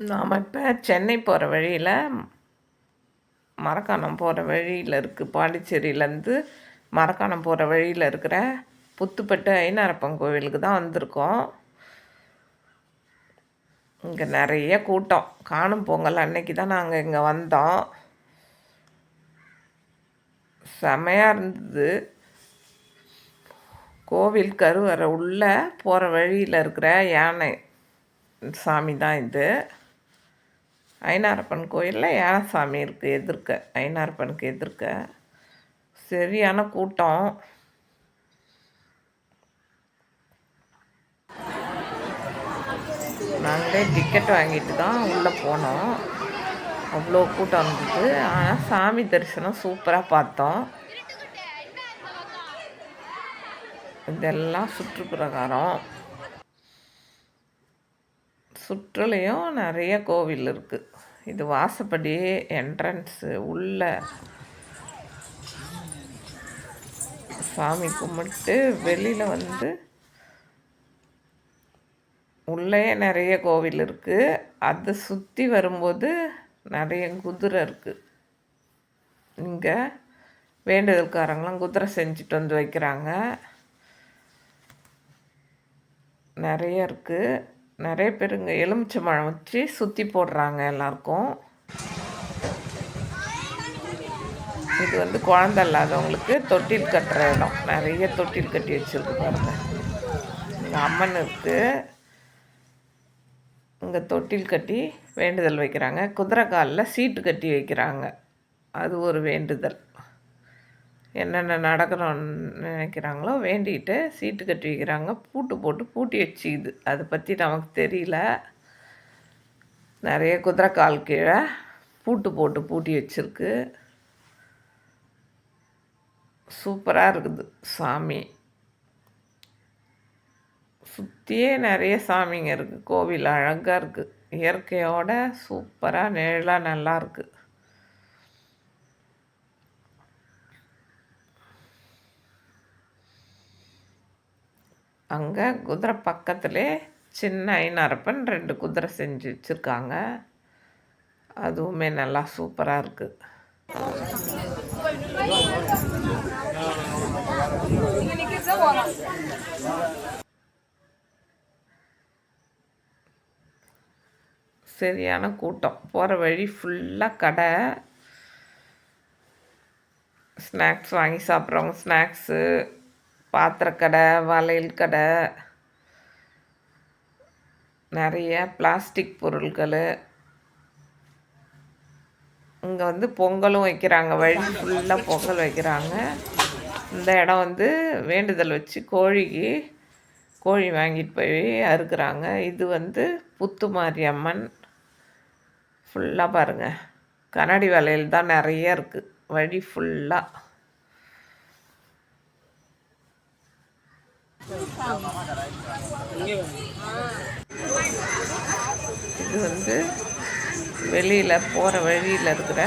நாம் இப்போ சென்னை போகிற வழியில் மரக்காணம் போகிற வழியில் இருக்குது பாண்டிச்சேரியிலேருந்து மரக்காணம் போகிற வழியில் இருக்கிற புத்துப்பட்டு ஐநாரப்பன் கோவிலுக்கு தான் வந்திருக்கோம். இங்கே நிறைய கூட்டம். காணும் பொங்கல் அன்னைக்கு தான் நாங்கள் இங்கே வந்தோம். செமையாக இருந்தது. கோவில் கருவறை உள்ளே போகிற வழியில் இருக்கிற யானை சாமி தான் இது. ஐநாரப்பன் கோயிலில் ஏழசாமி இருக்குது எதிர்க்க ஐநாரப்பனுக்கு எதிர்க்க. சரியான கூட்டம். நாங்களே டிக்கெட் வாங்கிட்டு தான் உள்ளே போனோம். அவ்வளோ கூட்டம் இருந்தது. ஆனால் சாமி தரிசனம் சூப்பராக பார்த்தோம். இதெல்லாம் சுற்றுப்பிரகாரம். சுற்றுலையும் நிறைய கோவில் இருக்குது இது வாசப்படி என்ட்ரன்ஸு உள்ள. சாமி கும்பிட்டு வெளியில் வந்து உள்ளே நிறைய கோவில் இருக்குது அதை சுற்றி வரும்போது நிறைய குதிரை இருக்குது இங்கே வேண்டுதல்காரங்களாம் குதிரை செஞ்சுட்டு வந்து வைக்கிறாங்க. நிறைய இருக்குது நிறைய பேர் இங்கே எலுமிச்சை மழம் வச்சு சுற்றி போடுறாங்க எல்லாருக்கும். இது வந்து குழந்த இல்லாதவங்களுக்கு தொட்டில் கட்டுற இடம். நிறைய தொட்டில் கட்டி வச்சுருக்கு பாருங்க. இங்கே அம்மன் இருக்குது இங்கே தொட்டில் கட்டி வேண்டுதல் வைக்கிறாங்க. குதிரை காலில் சீட்டு கட்டி வைக்கிறாங்க. அது ஒரு வேண்டுதல். என்னென்ன நடக்கணும்னு நினைக்கிறாங்களோ வேண்டிகிட்டு சீட்டு கட்டி வைக்கிறாங்க. பூட்டு போட்டு பூட்டி வச்சுக்குது. அதை பற்றி நமக்கு தெரியல. நிறைய குதிரை கால் கீழே பூட்டு போட்டு பூட்டி வச்சுருக்கு. சூப்பராக இருக்குது சாமி. சுற்றியே நிறைய சாமிங்க இருக்குது கோவில் அழகாக இருக்குது இயற்கையோட சூப்பராக நிழலாக நல்லாயிருக்கு அங்கே குதிரை பக்கத்துலே சின்ன ஐநரப்பன் ரெண்டு குதிரை செஞ்சு வச்சுருக்காங்க. அதுவுமே நல்லா சூப்பராக இருக்குது சரியான கூட்டம். போகிற வழி ஃபுல்லாக கடை. ஸ்நாக்ஸ் வாங்கி சாப்பிட்றவங்க ஸ்நாக்ஸு பாத்திரக்கடை வளையல் கடை நிறைய பிளாஸ்டிக் பொருட்கள். இங்கே வந்து பொங்கலும் வைக்கிறாங்க. வழி ஃபுல்லாக பொங்கல் வைக்கிறாங்க. இந்த இடம் வந்து வேண்டுதல் வச்சு கோழிக்கு கோழி வாங்கிட்டு போய் அறுக்கிறாங்க. இது வந்து புத்துமாரி அம்மன். ஃபுல்லாக பாருங்கள் கண்ணாடி வளையல் தான் நிறைய இருக்குது வழி ஃபுல்லாக இது வந்து வெளியில் போகிற வழியில் இருக்கிற